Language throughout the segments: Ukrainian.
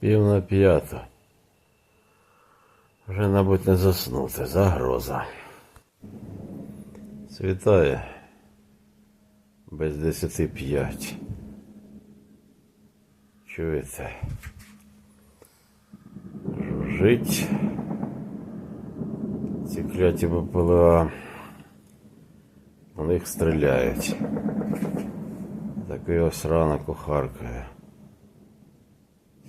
Пів на. Вже, мабуть, не заснути. Загроза. Світає. Без десяти п'ять. Чуєте? Жужить. Ці кляті БПЛА. У них стріляють. Такий ось ранок у.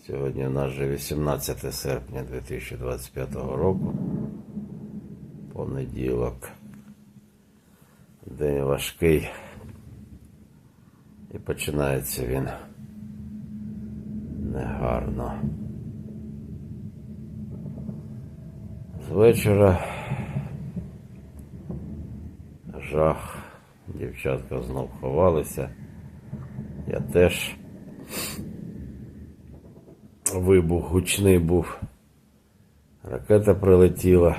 Сьогодні у нас же 18 серпня 2025 року. Понеділок. День важкий. І починається він негарно. З вечора жах. Дівчатка знов ховалися. Я теж. Вибух гучний був. Ракета прилетіла.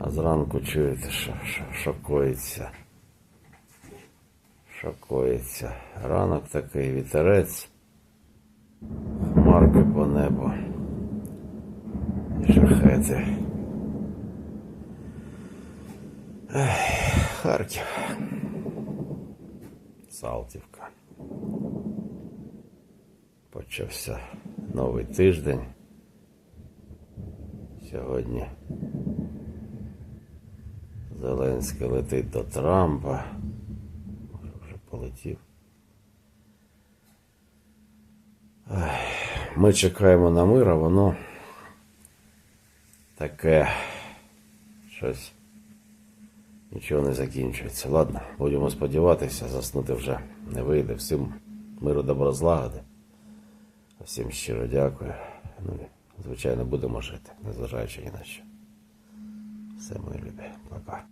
А зранку чуєте, що, що коїться. Ранок такий вітерець. Хмарки по небу. І шахети. Ех, Харків. Салтівка. Почався новий тиждень. Сьогодні Зеленський летить до Трампа. Може вже полетів. Ми чекаємо на мир, а воно таке щось нічого не закінчується. Ладно, будемо сподіватися, заснути вже не вийде. Всім миру добро злагоди. Всім щиро дякую. Ну, звичайно, будемо жити, незважаючи ні на що. Все, мої любі. Пока.